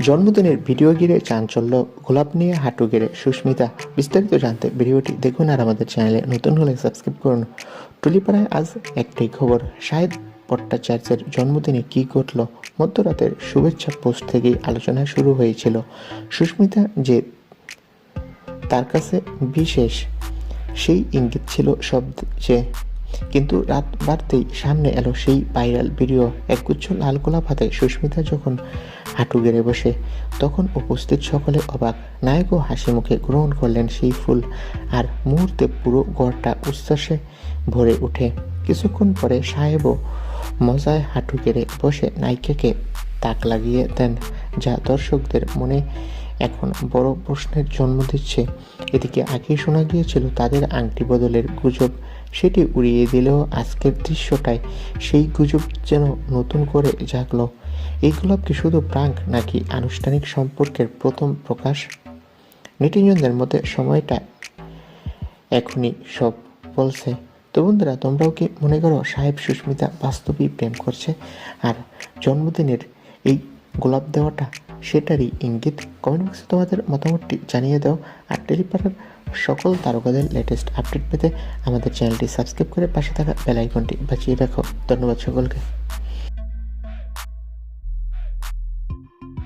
জন্মদিনের ভিডিও ঘিরে চাঞ্চল্য, গোলাপ নিয়ে হাঁটু গেড়ে সুস্মিতা। বিস্তারিত জানতে ভিডিওটি দেখুন আর আমাদের চ্যানেলে নতুন হলে সাবস্ক্রাইব করুন। টুলিপাড়ায় আজ একটাই খবর। শাহেদ ভট্টাচার্যের জন্মদিনে কী ঘটল? মধ্যরাতের শুভেচ্ছা পোস্ট থেকেই আলোচনা শুরু হয়েছিল। সুস্মিতা যে তার কাছে বিশেষ, সেই ইঙ্গিত ছিল সব যে, কিন্তু রাত বাড়তেই সামনে এলো সেই ভাইরাল ভিডিও। একগুচ্ছ লাল গোলাপ হাতে সুস্মিতা যখন হাঁটু গেড়ে বসে। তখন উপস্থিত সকলে অবাক নায়কও হাসি মুখে গ্রহণ করলেন সেই ফুল। আর মুহূর্তে পুরো গড়টা উচ্ছ্বাসে ভরে ওঠে। কিছুক্ষণ পরে সাহেবও মজায় হাঁটু গেড়ে বসে নায়িকাকে তাক লাগিয়ে দেন, যা দর্শকদের মনে এখন বড় প্রশ্নের জন্ম দিচ্ছে। এদিকে আগেই শোনা গিয়েছিল তাদের আংটি বদলের গুজব। সেটি উড়িয়ে দিলেও আজকের দৃশ্যটায় সেই গুজব যেন নতুন করে জাগলো। এই গোলাপ কি শুধু প্রাঙ্ক নাকি আনুষ্ঠানিক সম্পর্কের প্রথম প্রকাশ? নেটিজনদের মধ্যে সময়টা এখনই সব বলছে। তো বন্ধুরা, তোমরাও কি মনে করো সাহেব সুস্মিতা বাস্তবেই প্রেম করছে? আর জন্মদিনের এই গোলাপ দেওয়াটা সেটারই ইঙ্গিত কমেন্ট বক্সে তোমাদের মতামতটি জানিয়ে দাও আর টেলিপাড়ার সকল তারকাদের লেটেস্ট আপডেট পেতে আমাদের চ্যানেলটি সাবস্ক্রাইব করে পাশে থাকা বেল আইকনটি বাঁচিয়ে রাখো। ধন্যবাদ সকলকে।